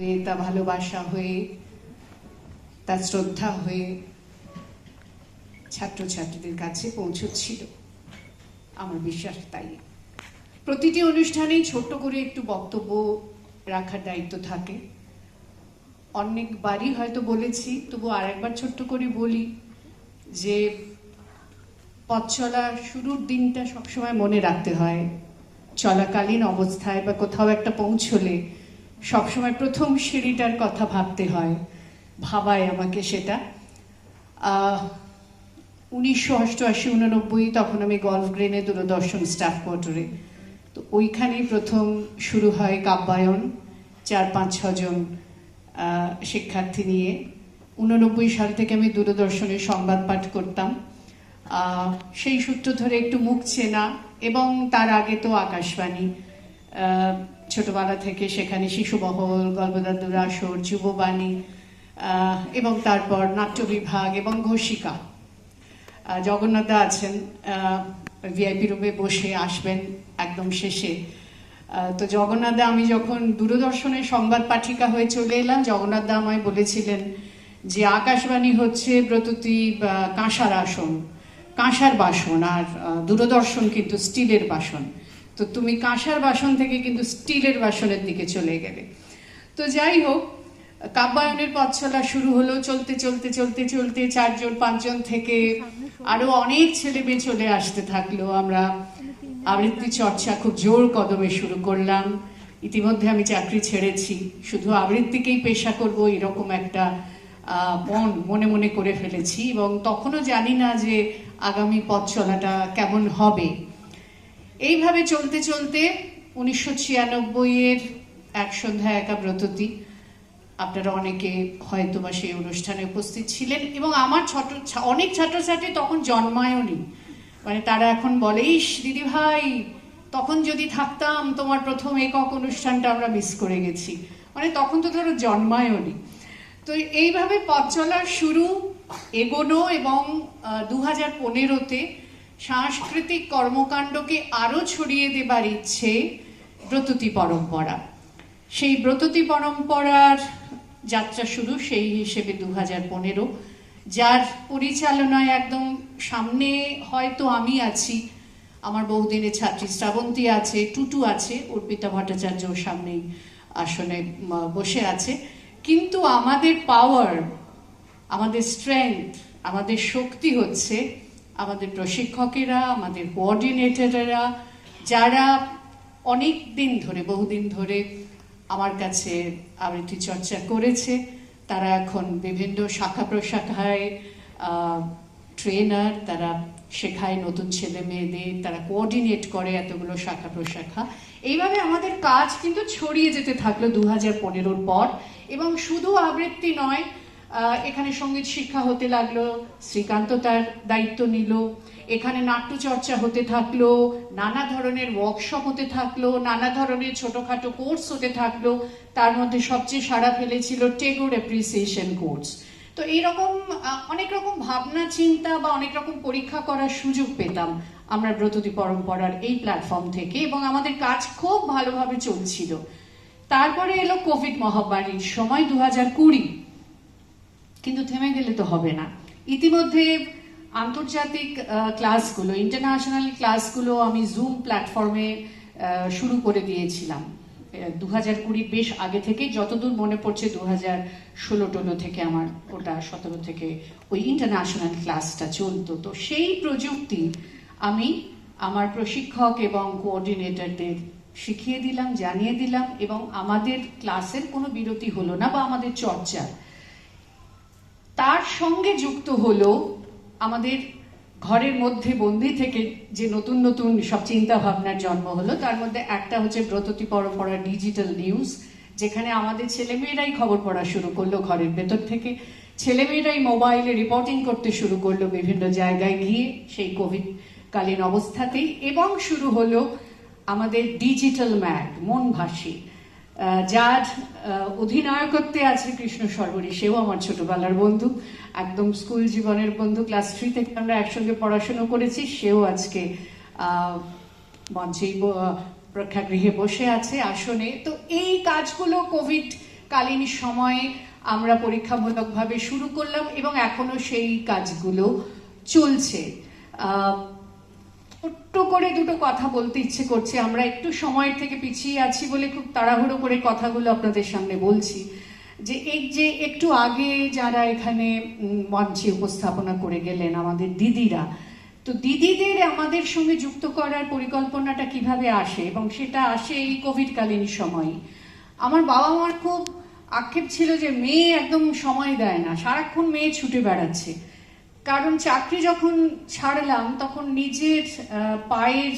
হয়ে, তা ভালোবাসা হয়ে, তা শ্রদ্ধা হয়ে ছাত্রছাত্রীদের কাছে পৌঁছচ্ছিল। আমার বিশ্বাস তাই। প্রতিটি অনুষ্ঠানেই ছোট্ট করে একটু বক্তব্য রাখার দায়িত্ব থাকে। অনেকবারই হয়তো বলেছি, তবু আর একবার ছোট্ট করে বলি যে, পথ শুরুর দিনটা সবসময় মনে রাখতে হয়। চলাকালীন অবস্থায় বা কোথাও একটা পৌঁছলে সবসময় প্রথম সিঁড়িটার কথা ভাবতে হয়। ভাবায় আমাকে সেটা। উনিশশো অষ্টআশি উননব্বই তখন আমি গল্ফ গ্রেনে দূরদর্শন স্টাফ কোয়ার্টারে। তো ওইখানেই প্রথম শুরু হয় কাব্যায়ন। চার পাঁচ ছজন শিক্ষার্থী নিয়ে। উননব্বই সাল থেকে আমি দূরদর্শনে সংবাদ পাঠ করতাম। সেই সূত্র ধরে একটু মুখ চেনা এবং তার আগে তো আকাশবাণী। ছোটবেলা থেকে সেখানে শিশুবহল, গল্পদাদুর আসর, যুববাণী এবং তারপর নাট্য বিভাগ এবং ঘোষিকা। জগন্নাথদা আছেন ভিআইপি রুমে বসে আসবেন একদম শেষে। তো জগন্নাথদা, আমি যখন দূরদর্শনের সংবাদ পাঠিকা হয়ে চলে এলাম, জগন্নাথদা আমায় বলেছিলেন যে আকাশবাণী হচ্ছে ব্রততী বা, কাঁসার আসন, কাঁসার বাসন, আর দূরদর্শন কিন্তু স্টিলের বাসন। তো তুমি কাঁসার বাসন থেকে কিন্তু স্টিলের বাসনের দিকে চলে গেলে। তো যাই হোক, কাব্যায়নের পথ চলা শুরু হলো। চলতে চলতে চলতে চলতে চারজন, পাঁচজন থেকে আরও অনেক ছেলে মেয়ে চলে আসতে থাকল। আমরা আবৃত্তি চর্চা খুব জোর কদমে শুরু করলাম। ইতিমধ্যে আমি চাকরি ছেড়েছি। শুধু আবৃত্তিকেই পেশা করব এরকম একটা মন মনে মনে করে ফেলেছি এবং তখনও জানি না যে আগামী পথ চলাটা কেমন হবে। এইভাবে চলতে চলতে উনিশশো ছিয়ানব্বই এর এক সন্ধ্যা একা ব্রততি। আপনারা অনেকে হয়তো বা সেই অনুষ্ঠানে উপস্থিত ছিলেন এবং আমার ছোট ছা- অনেক ছাত্রছাত্রী তখন জন্মায়নি মানে তারা এখন বলে, ইস, দিদি ভাই, তখন যদি থাকতাম তোমার প্রথম একক অনুষ্ঠানটা আমরা মিস করে গেছি। মানে তখন তো ধরো জন্মায়নি তো এইভাবে পথ চলার শুরু এগোনো এবং দু হাজার পনেরোতে সাংস্কৃতিক কর্মকাণ্ডকে আরও ছড়িয়ে দেবার ইচ্ছে ব্রততী পরম্পরা। সেই ব্রততী পরম্পরার যাত্রা শুরু সেই হিসেবে দু হাজার পনেরো, যার পরিচালনায় একদম সামনে হয়তো আমি আছি, আমার বহুদিনের ছাত্রী শ্রাবন্তী আছে, টুটু আছে, অর্পিতা ভট্টাচার্য সামনেই আসনে বসে আছে। কিন্তু আমাদের পাওয়ার আমাদের স্ট্রেংথ আমাদের শক্তি হচ্ছে আমাদের প্রশিক্ষকেরা, আমাদের কোঅর্ডিনেটরেরা যারা অনেক দিন ধরে, বহুদিন ধরে আমার কাছে আবৃত্তি চর্চা করেছে, তারা এখন বিভিন্ন শাখা প্রশাখায় ট্রেনার তারা শেখায় নতুন ছেলে মেয়েদের, তারা কোঅর্ডিনেট করে এতগুলো শাখা প্রশাখা। এইভাবে আমাদের কাজ কিন্তু ছড়িয়ে যেতে থাকল দু হাজার পনেরোর পর। এবং শুধু আবৃত্তি নয় এখানে সংগীত শিক্ষা হতে লাগল, শ্রীকান্ত তার দায়িত্ব নিল। এখানে নাট্য চর্চা হতে থাকল, নানা ধরনের ওয়ার্কশপ হতে থাকল, নানা ধরনের ছোটখাটো কোর্স হতে থাকল। তার মধ্যে সবচেয়ে সাড়া ফেলেছিল টেগোর অ্যাপ্রিসিয়েশন কোর্স তো এইরকম অনেক রকম ভাবনা, চিন্তা বা অনেক রকম পরীক্ষা করার সুযোগ পেতাম আমরা ব্রততী পরম্পরার এই প্ল্যাটফর্ম থেকে এবং আমাদের কাজ খুব ভালোভাবে চলছিল। তারপরে এলো কোভিড মহামারীর সময় দু হাজার কুড়ি। কিন্তু থেমে গেলে তো হবে না। ইতিমধ্যে আন্তর্জাতিক ক্লাসগুলো ইন্টারন্যাশনাল ক্লাসগুলো আমি জুম প্ল্যাটফর্মে শুরু করে দিয়েছিলাম। দু হাজার কুড়ির বেশ আগে থেকে, যতদূর মনে পড়ছে দু হাজার ষোলো টোলো থেকে আমার ওটা সতেরো থেকে ওই ইন্টারন্যাশনাল ক্লাসটা চলতো। তো সেই প্রযুক্তি আমি আমার প্রশিক্ষক এবং কোঅর্ডিনেটরদের শিখিয়ে দিলাম, জানিয়ে দিলাম এবং আমাদের ক্লাসের কোনো বিরতি হলো না বা আমাদের চর্চা তার সঙ্গে যুক্ত হলো আমাদের ঘরের মধ্যে বন্দি থেকে যে নতুন নতুন সব চিন্তা ভাবনার জন্ম হলো তার মধ্যে একটা হচ্ছে ব্রততী পরম্পরা ডিজিটাল নিউজ যেখানে আমাদের ছেলেমেয়েরাই খবর পড়া শুরু করল ঘরের ভেতর থেকে। ছেলেমেয়েরাই মোবাইলে রিপোর্টিং করতে শুরু করল বিভিন্ন জায়গায় গিয়ে সেই কোভিড কালীন অবস্থাতেই। এবং শুরু হলো আমাদের ডিজিটাল ম্যাগ মন আহ, যার অধিনায়কত্বে আছে কৃষ্ণ সর্বরী। সেও আমার ছোটবেলার বন্ধু, একদম স্কুল জীবনের বন্ধু। ক্লাস থ্রি থেকে আমরা একসঙ্গে পড়াশুনো করেছি। সেও আজকে মঞ্চেই প্রেক্ষাগৃহে বসে আছে আসনে। তো এই কাজগুলো কোভিড কালীন সময়ে আমরা পরীক্ষামূলকভাবে শুরু করলাম এবং এখনও সেই কাজগুলো চলছে। করে দুটো কথা বলতে ইচ্ছে করছে। আমরা একটু সময়ের থেকে পিছিয়ে আছি বলে খুব তাড়াহুড়ো করে কথাগুলো আপনাদের সামনে বলছি। যে এই যে একটু আগে যারা এখানে মঞ্চে উপস্থাপনা করে গেলেন আমাদের দিদিরা, তো দিদিদের আমাদের সঙ্গে যুক্ত করার পরিকল্পনাটা কীভাবে আসে? এবং সেটা আসে এই কোভিডকালীন সময়ে। আমার বাবা মার খুব আক্ষেপ ছিল যে মেয়ে একদম সময় দেয় না, সারাক্ষণ মেয়ে ছুটে বেড়াচ্ছে। কারণ চাকরি যখন ছাড়লাম তখন নিজের পায়ের